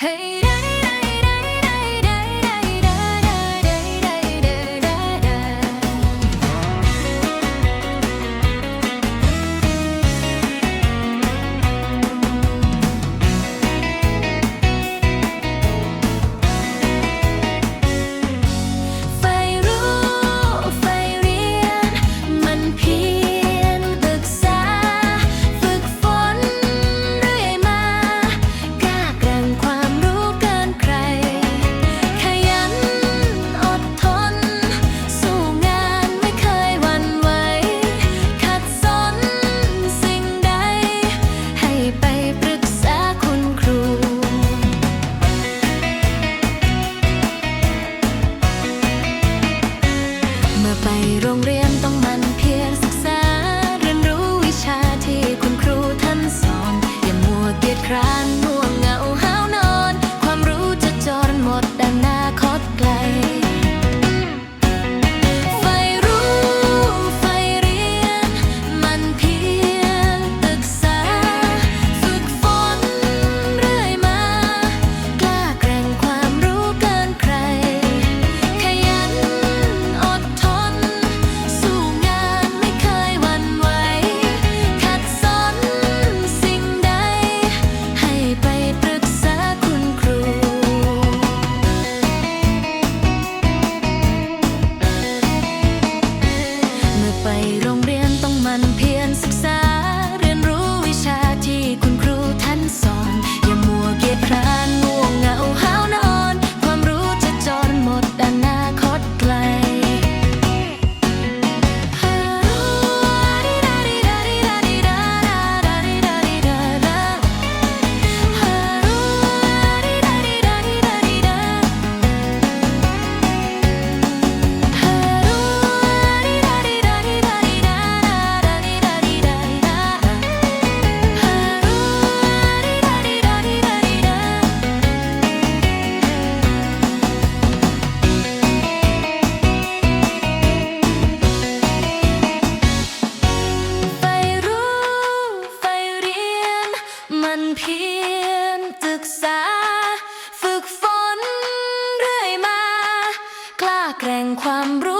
Hey. อไปโรงเรียนต้องมัน เพียรศึกษา ฝึกฝนเรื่อยมา กล้าแกร่งความรู้